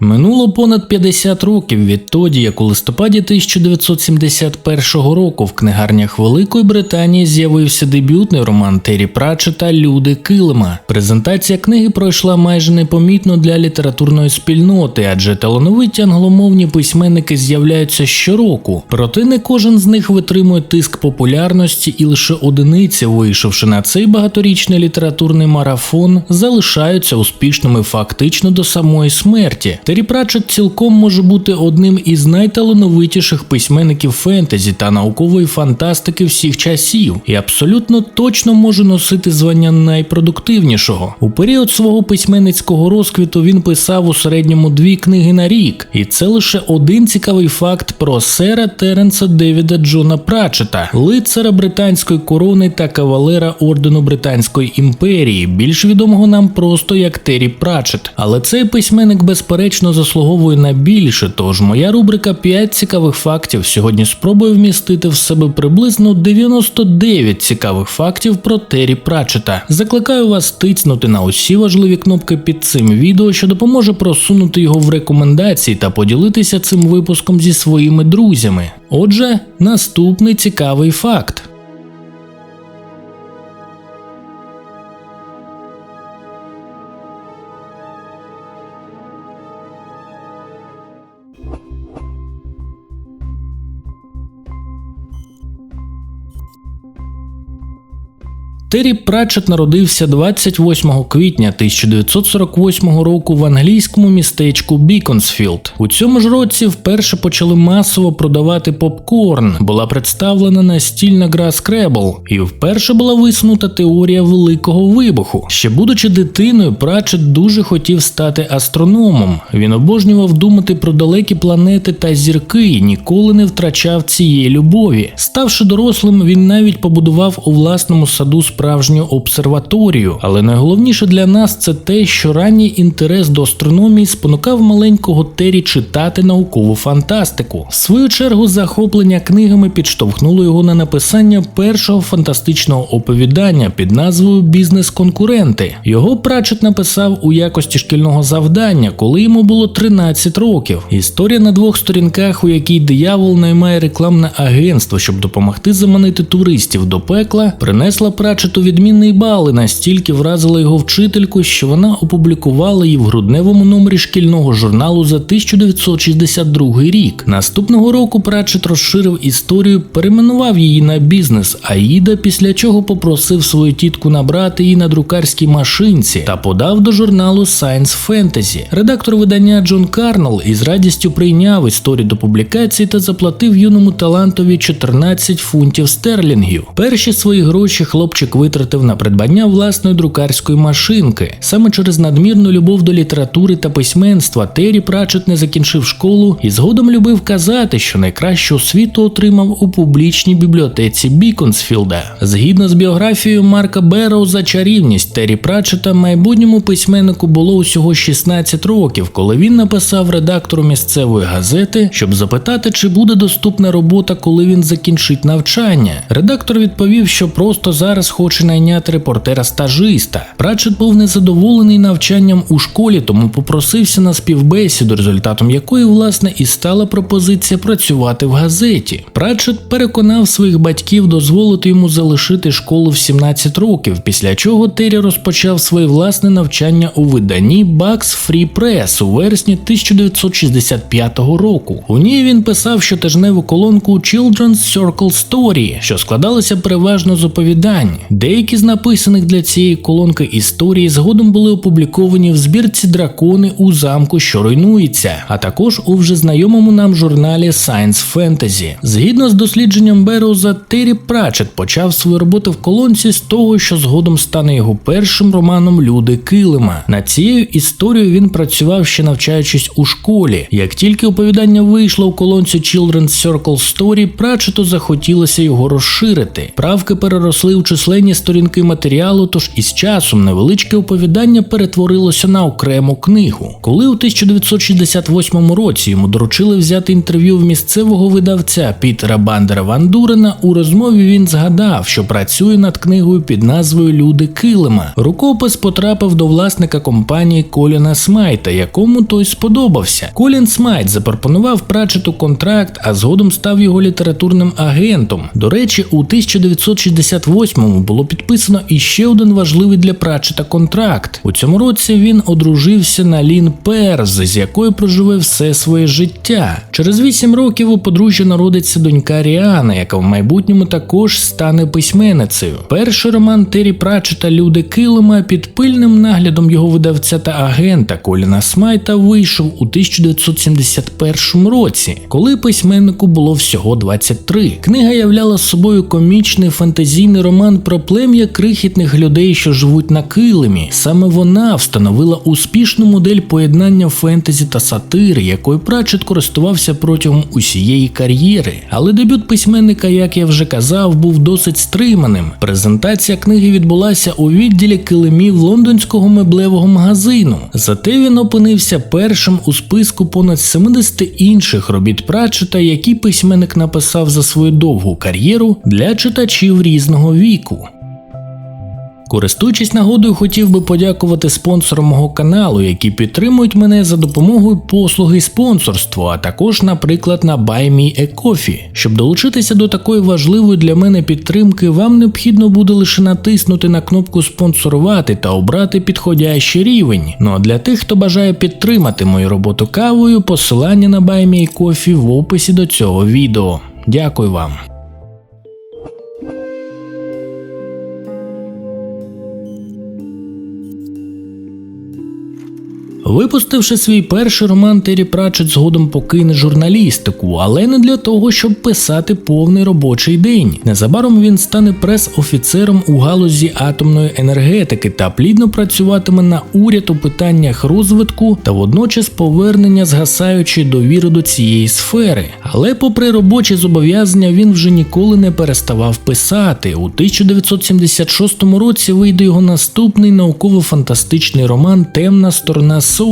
Минуло понад 50 років відтоді, як у листопаді 1971 року в книгарнях Великої Британії з'явився дебютний роман Террі Пратчета Люди Килима. Презентація книги пройшла майже непомітно для літературної спільноти, адже талановиті англомовні письменники з'являються щороку. Проте не кожен з них витримує тиск популярності, і лише одиниці, вийшовши на цей багаторічний літературний марафон, залишаються успішними фактично до самої смерті. Террі Пратчет цілком може бути одним із найталановитіших письменників фентезі та наукової фантастики всіх часів, і абсолютно точно може носити звання найпродуктивнішого. У період свого письменницького розквіту він писав у середньому дві книги на рік, і це лише один цікавий факт про сера Теренса Девіда Джона Пратчета, лицара британської корони та кавалера ордену Британської імперії, більш відомого нам просто як Террі Пратчет. Але цей письменник безперечно заслуговує на більше. Тож моя рубрика 5 цікавих фактів сьогодні спробує вмістити в себе приблизно 99 цікавих фактів про Террі Пратчета. Закликаю вас тицнути на усі важливі кнопки під цим відео, що допоможе просунути його в рекомендації та поділитися цим випуском зі своїми друзями. Отже, наступний цікавий факт. Террі Пратчет народився 28 квітня 1948 року в англійському містечку Біконсфілд. У цьому ж році вперше почали масово продавати попкорн. Була представлена настільна гра Scrabble, і вперше була висунута теорія великого вибуху. Ще будучи дитиною, Пратчет дуже хотів стати астрономом. Він обожнював думати про далекі планети та зірки і ніколи не втрачав цієї любові. Ставши дорослим, він навіть побудував у власному саду справжню обсерваторію, але найголовніше для нас це те, що ранній інтерес до астрономії спонукав маленького Террі читати наукову фантастику. В свою чергу захоплення книгами підштовхнуло його на написання першого фантастичного оповідання під назвою Бізнес-конкуренти. Його Пратчет написав у якості шкільного завдання, коли йому було 13 років. Історія на двох сторінках, у якій диявол наймає рекламне агентство, щоб допомогти заманити туристів до пекла, принесла Пратчету відмінний бал і настільки вразила його вчительку, що вона опублікувала її в грудневому номері шкільного журналу за 1962 рік. Наступного року Пратчет розширив історію, перейменував її на бізнес Аїда, після чого попросив свою тітку набрати її на друкарській машинці та подав до журналу Science Fantasy. Редактор видання Джон Карнелл із радістю прийняв історію до публікації та заплатив юному талантові 14 фунтів стерлінгів. Перші свої гроші хлопчик витратив на придбання власної друкарської машинки. Саме через надмірну любов до літератури та письменства Террі Пратчет не закінчив школу і згодом любив казати, що найкращу освіту отримав у публічній бібліотеці Біконсфілда. Згідно з біографією Марка Берроуза чарівність Террі Пратчета майбутньому письменнику було усього 16 років, коли він написав редактору місцевої газети, щоб запитати, чи буде доступна робота, коли він закінчить навчання. Редактор відповів, що просто зараз хоче найняти репортера стажиста. Пратчет був незадоволений навчанням у школі, тому попросився на співбесіду, результатом якої власне і стала пропозиція працювати в газеті. Пратчет переконав своїх батьків дозволити йому залишити школу в 17 років, після чого Террі розпочав своє власне навчання у виданні Bucks Free Press у вересні 1965 року. У ній він писав щотижневу колонку Children's Circle Story, що складалася переважно з оповідань. Деякі з написаних для цієї колонки історії згодом були опубліковані в збірці Дракони у замку, що руйнується, а також у вже знайомому нам журналі Science Fantasy. Згідно з дослідженням Берроуза, Террі Пратчет почав свою роботу в колонці з того, що згодом стане його першим романом Люди Килима. Над цією історією він працював ще навчаючись у школі. Як тільки оповідання вийшло у колонці Children's Circle Story, Пратчету захотілося його розширити. Правки переросли у численні видані сторінки матеріалу, тож із часом невеличке оповідання перетворилося на окрему книгу. Коли у 1968 році йому доручили взяти інтерв'ю в місцевого видавця Пітера Бандера Ван Дурена, у розмові він згадав, що працює над книгою під назвою Люди Килима. Рукопис потрапив до власника компанії Коліна Смайта, якому той сподобався. Колін Смайт запропонував Пратчету контракт, а згодом став його літературним агентом. До речі, у 1968-му було підписано іще один важливий для Пратчета контракт. У цьому році він одружився на Лін Перз, з якою проживе все своє життя. Через вісім років у подружжя народиться донька Ріана, яка в майбутньому також стане письменницею. Перший роман Террі Пратчета Люди Килима під пильним наглядом його видавця та агента Коліна Смайта вийшов у 1971 році, коли письменнику було всього 23. Книга являла собою комічний фантазійний роман про плем'я крихітних людей, що живуть на килимі. Саме вона встановила успішну модель поєднання фентезі та сатири, якою Пратчет користувався протягом усієї кар'єри. Але дебют письменника, як я вже казав, був досить стриманим. Презентація книги відбулася у відділі килимів лондонського меблевого магазину. Зате він опинився першим у списку понад 70 інших робіт Пратчета, які письменник написав за свою довгу кар'єру для читачів різного віку. Користуючись нагодою, хотів би подякувати спонсорам мого каналу, які підтримують мене за допомогою послуги спонсорства, а також, наприклад, на BuyMeACoffee. Щоб долучитися до такої важливої для мене підтримки, вам необхідно буде лише натиснути на кнопку спонсорувати та обрати підходящий рівень. Ну а для тих, хто бажає підтримати мою роботу кавою, посилання на BuyMeACoffee в описі до цього відео. Дякую вам. Випустивши свій перший роман, Террі Пратчет згодом покине журналістику, але не для того, щоб писати повний робочий день. Незабаром він стане прес-офіцером у галузі атомної енергетики та плідно працюватиме на уряд у питаннях розвитку та водночас повернення згасаючої довіри до цієї сфери. Але, попри робочі зобов'язання, він вже ніколи не переставав писати. У 1976 році вийде його наступний науково-фантастичний роман Темна сторона сонця.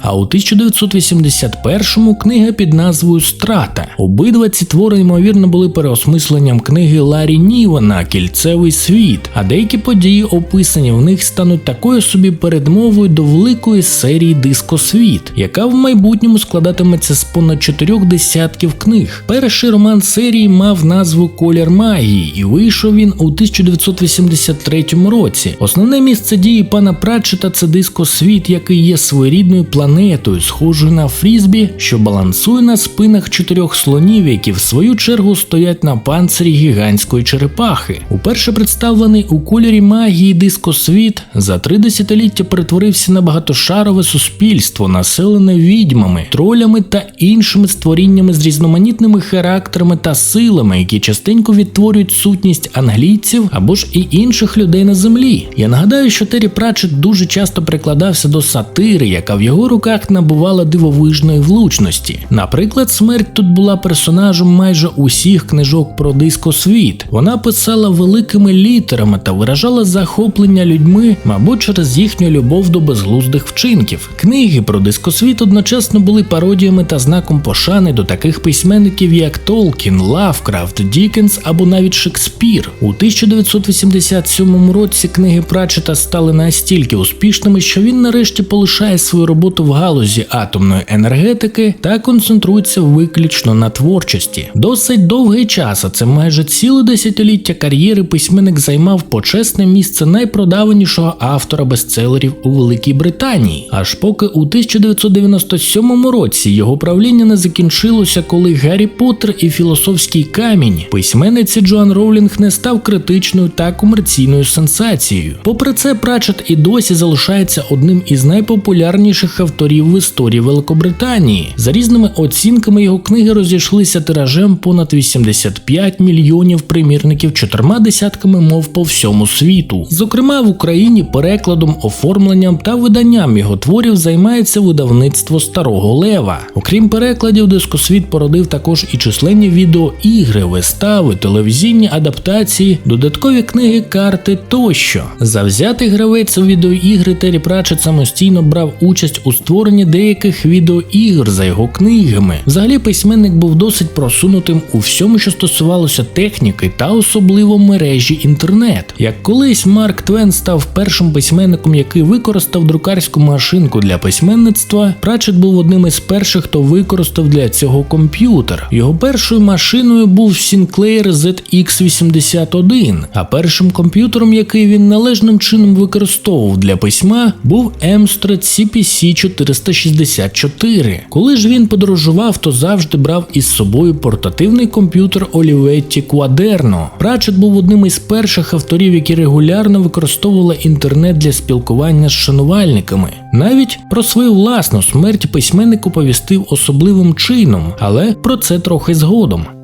А у 1981-му книга під назвою Страта. Обидва ці твори ймовірно були переосмисленням книги Ларі Нівана Кільцевий світ, а деякі події, описані в них, стануть такою собі передмовою до великої серії Дискосвіт, яка в майбутньому складатиметься з понад чотирьох десятків книг. Перший роман серії мав назву Колір магії, і вийшов він у 1983 році. Основне місце дії пана Пратчета це дискосвіт, який є своєрідною планетою, схожою на фрізбі, що балансує на спинах чотирьох слонів, які в свою чергу стоять на панцирі гігантської черепахи. Уперше представлений у кольорі магії дискосвіт за три десятиліття перетворився на багатошарове суспільство, населене відьмами, тролями та іншими створіннями з різноманітними характерами та силами, які частенько відтворюють сутність англійців або ж і інших людей на землі. Я нагадаю, що Террі Пратчет дуже часто прикладався до сатири, яка в його руках набувала дивовижної влучності. Наприклад, смерть тут була персонажем майже усіх книжок про дискосвіт. Вона писала великими літерами та виражала захоплення людьми, мабуть, через їхню любов до безглуздих вчинків. Книги про дискосвіт одночасно були пародіями та знаком пошани до таких письменників, як Толкін, Лавкрафт, Дікенс або навіть Шекспір. У 1987 році книги Пратчета стали настільки успішними, що він нарешті полишає свою роботу в галузі атомної енергетики та концентрується виключно на творчості. Досить довгий час, а це майже ціле десятиліття кар'єри, письменник займав почесне місце найпродаванішого автора бестселерів у Великій Британії. Аж поки у 1997 році його правління не закінчилося, коли Гаррі Поттер і філософський камінь письменниці Джоан Роулінг не став критичною та комерційною сенсацією. Попри це, Пратчет і досі залишається одним із найпопулярніших найпопулярніших авторів в історії Великобританії. За різними оцінками його книги розійшлися тиражем понад 85 мільйонів примірників чотирма десятками мов по всьому світу. Зокрема, в Україні перекладом, оформленням та виданням його творів займається видавництво Старого Лева. Окрім перекладів, дискосвіт породив також і численні відеоігри, вистави, телевізійні адаптації, додаткові книги, карти тощо. Завзятий гравець у відеоігри Террі Пратчет самостійно брав участь у створенні деяких відеоігр за його книгами. Взагалі письменник був досить просунутим у всьому, що стосувалося техніки та особливо мережі інтернет. Як колись Марк Твен став першим письменником, який використав друкарську машинку для письменництва, Пратчет був одним із перших, хто використав для цього комп'ютер. Його першою машиною був Sinclair ZX81, а першим комп'ютером, який він належним чином використовував для письма, був Amstrad CPC 464. Коли ж він подорожував, то завжди брав із собою портативний комп'ютер Olivetti Quaderno. Пратчет був одним із перших авторів, які регулярно використовували інтернет для спілкування з шанувальниками. Навіть про свою власну смерть письменник оповістив особливим чином, але про це трохи згодом.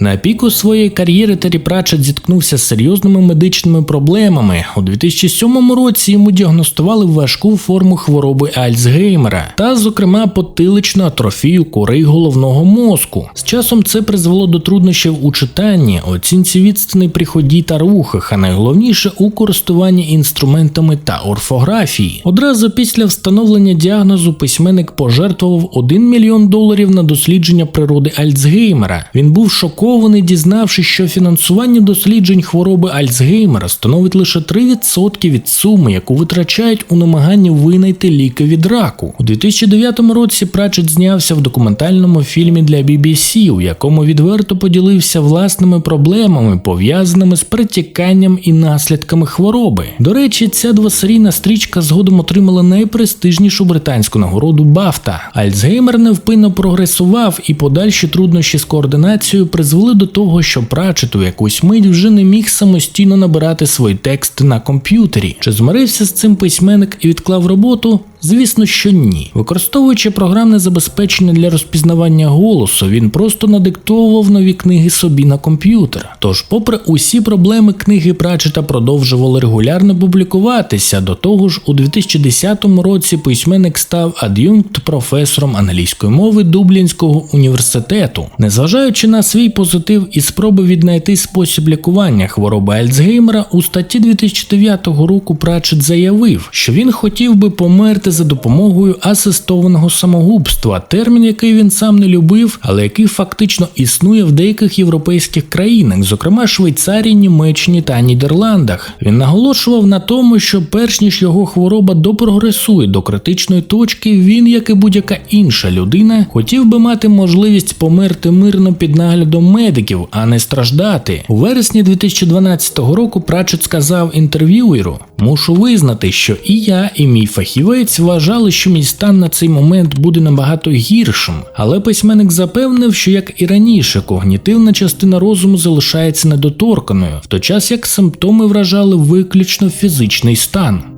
На піку своєї кар'єри Террі Пратчет зіткнувся з серйозними медичними проблемами. У 2007 році йому діагностували важку форму хвороби Альцгеймера та, зокрема, потиличну атрофію кори головного мозку. З часом це призвело до труднощів у читанні, оцінці відстані при ході та рухах, а найголовніше у користуванні інструментами та орфографії. Одразу після встановлення діагнозу письменник пожертвував 1 мільйон доларів на дослідження природи Альцгеймера. Він був шокований шокований, дізнавшись, що фінансування досліджень хвороби Альцгеймера становить лише 3% від суми, яку витрачають у намаганні винайти ліки від раку. У 2009 році Пратчет знявся в документальному фільмі для BBC, у якому відверто поділився власними проблемами, пов'язаними з притіканням і наслідками хвороби. До речі, ця двосерійна стрічка згодом отримала найпрестижнішу британську нагороду Бафта. Альцгеймер невпинно прогресував, і подальші труднощі з координацією призвели призвели до того, що прачет у якусь мить вже не міг самостійно набирати свої тексти на комп'ютері. Чи змирився з цим письменник і відклав роботу? Звісно, що ні. Використовуючи програмне забезпечення для розпізнавання голосу, він просто надиктовував нові книги собі на комп'ютер. Тож, попри усі проблеми, книги Прачета продовжували регулярно публікуватися. До того ж, у 2010 році письменник став ад'юнкт професором англійської мови Дублінського університету. Незважаючи на свій позитив і спроби віднайти спосіб лікування хвороби Альцгеймера, у статті 2009 року Прачет заявив, що він хотів би померти вмерти за допомогою асистованого самогубства, термін, який він сам не любив, але який фактично існує в деяких європейських країнах, зокрема Швейцарії, Німеччині та Нідерландах. Він наголошував на тому, що перш ніж його хвороба допрогресує до критичної точки, він, як і будь-яка інша людина, хотів би мати можливість померти мирно під наглядом медиків, а не страждати. У вересні 2012 року Прачет сказав інтерв'юеру: мушу визнати, що і я, і мій фахівець вважали, що мій стан на цей момент буде набагато гіршим, але письменник запевнив, що як і раніше, когнітивна частина розуму залишається недоторканою, в той час як симптоми вражали виключно фізичний стан.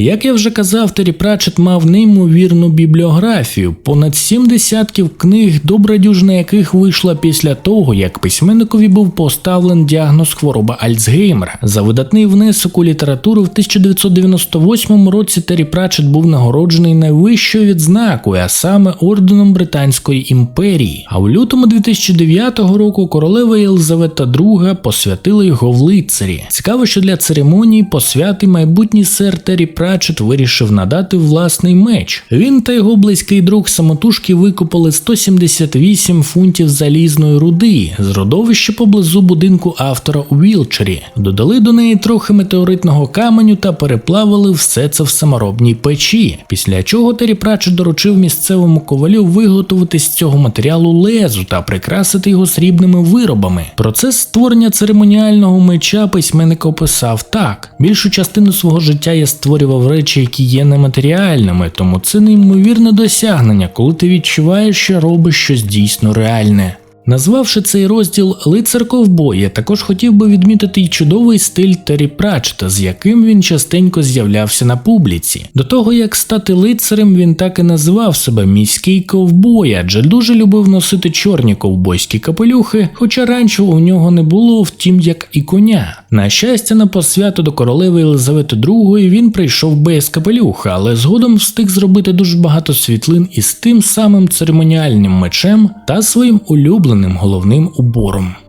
Як я вже казав, Террі Пратчет мав неймовірну бібліографію, понад сім десятків книг, добра дюжина яких вийшла після того, як письменникові був поставлен діагноз хвороба Альцгеймера. За видатний внесок у літературу в 1998 році Террі Пратчет був нагороджений найвищою відзнакою, а саме орденом Британської імперії. А в лютому 2009 року королева Єлизавета II посвятила його в лицарі. Цікаво, що для церемонії посвяти майбутній сер Террі Пратчет Пратчет вирішив надати власний меч. Він та його близький друг самотужки викопали 178 фунтів залізної руди з родовища поблизу будинку автора у Вілчері, додали до неї трохи метеоритного каменю та переплавили все це в саморобній печі. Після чого Террі Пратчет доручив місцевому ковалю виготовити з цього матеріалу лезу та прикрасити його срібними виробами. Процес створення церемоніального меча письменник описав так: більшу частину свого життя я створював в речі, які є нематеріальними, тому це неймовірне досягнення, коли ти відчуваєш, що робиш щось дійсно реальне. Назвавши цей розділ лицар ковбоя, також хотів би відмітити й чудовий стиль Террі Пратчета, з яким він частенько з'являвся на публіці. До того як стати лицарем, він так і називав себе міський ковбой, адже дуже любив носити чорні ковбойські капелюхи, хоча раніше у нього не було, втім як і коня. На щастя, на посвяту до королеви Єлизавети II він прийшов без капелюха, але згодом встиг зробити дуже багато світлин із тим самим церемоніальним мечем та своїм улюбленим головним убором.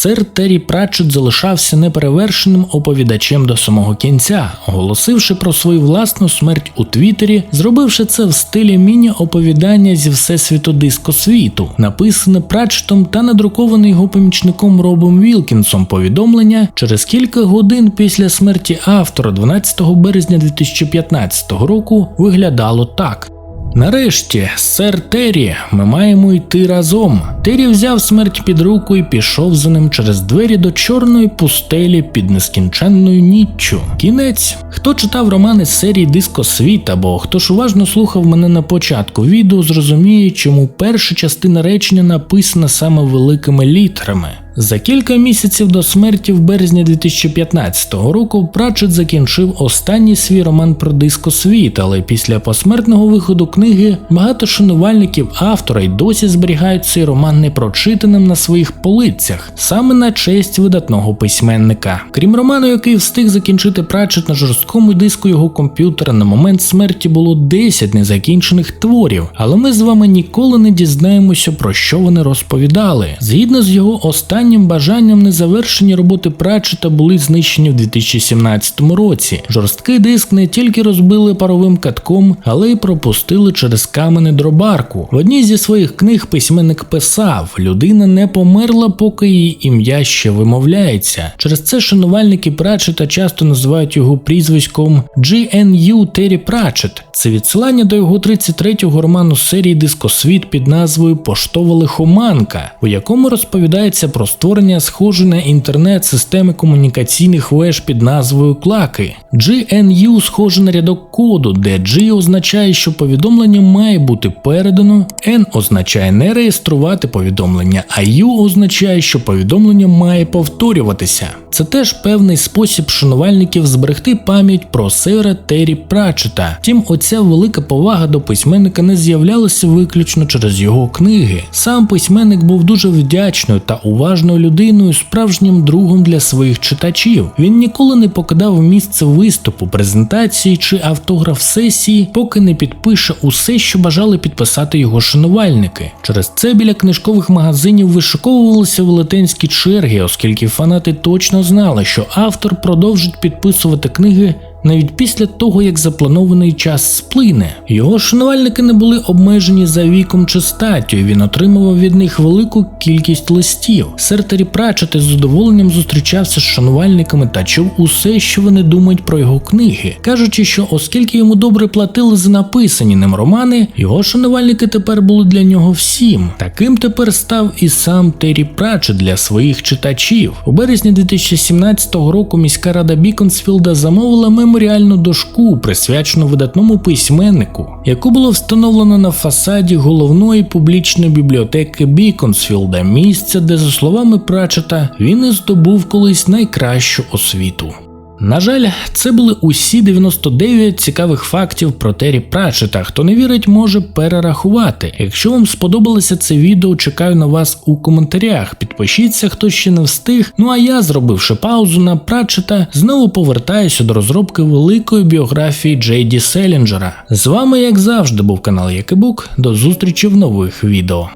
Сер Террі Пратчет залишався неперевершеним оповідачем до самого кінця, оголосивши про свою власну смерть у Твіттері, зробивши це в стилі міні-оповідання зі всесвіту дискосвіту, написане Пратчетом та надруковане його помічником Робом Вілкінсом повідомлення через кілька годин після смерті автора 12 березня 2015 року виглядало так. Нарешті, сер Террі, ми маємо йти разом. Террі взяв смерть під руку і пішов за ним через двері до чорної пустелі під нескінченною ніччю. Кінець. Хто читав романи з серії Диско Світ або хто ж уважно слухав мене на початку відео, зрозуміє, чому перша частина речення написана саме великими літерами. За кілька місяців до смерті в березні 2015 року Пратчет закінчив останній свій роман про дискосвіт, але після посмертного виходу книги багато шанувальників автора й досі зберігають цей роман непрочитаним на своїх полицях, саме на честь видатного письменника. Крім роману, який встиг закінчити Пратчет на жорсткому диску його комп'ютера, на момент смерті було 10 незакінчених творів, але ми з вами ніколи не дізнаємося про що вони розповідали. Згідно з його останнім останнім бажанням незавершені роботи Пратчета були знищені в 2017 році. Жорсткий диск не тільки розбили паровим катком, але й пропустили через камене дробарку. В одній зі своїх книг письменник писав: людина не померла, поки її ім'я ще вимовляється. Через це шанувальники Пратчета часто називають його прізвиськом GNU Террі Пратчет. Це відсилання до його 33-го роману серії Дискосвіт під назвою Поштова лихоманка, у якому розповідається про створення схожої на інтернет системи комунікаційних веж під назвою Клаки. GNU схоже на рядок коду, де G означає, що повідомлення має бути передано, N означає не реєструвати повідомлення, а U означає, що повідомлення має повторюватися. Це теж певний спосіб шанувальників зберегти пам'ять про сера Террі Пратчета. Втім, оця велика повага до письменника не з'являлася виключно через його книги. Сам письменник був дуже вдячною та уважною людиною, справжнім другом для своїх читачів. Він ніколи не покидав місце виступу, презентації чи автограф сесії, поки не підпише усе, що бажали підписати його шанувальники. Через це біля книжкових магазинів вишуковувалися велетенські черги, оскільки фанати точно знали, що автор продовжить підписувати книги навіть після того, як запланований час сплине. Його шанувальники не були обмежені за віком чи статтю, він отримував від них велику кількість листів. Сертері Прачет з задоволенням зустрічався з шанувальниками та чув усе, що вони думають про його книги, кажучи, що оскільки йому добре платили за написані ним романи, його шанувальники тепер були для нього всім. Таким тепер став і сам Террі Прачет для своїх читачів. У березні 2017 року міська рада Біконсфілда замовила меморіал меморіальну дошку, присвячену видатному письменнику, яку було встановлено на фасаді головної публічної бібліотеки Біконсфілда, місця, де, за словами Прачета, він і здобув колись найкращу освіту. На жаль, це були усі 99 цікавих фактів про Террі Пратчета. Хто не вірить, може перерахувати. Якщо вам сподобалося це відео, чекаю на вас у коментарях. Підпишіться, хто ще не встиг. Ну а я, зробивши паузу на Пратчета, знову повертаюся до розробки великої біографії Джейді Селінджера. З вами, як завжди, був канал Якибук. До зустрічі в нових відео.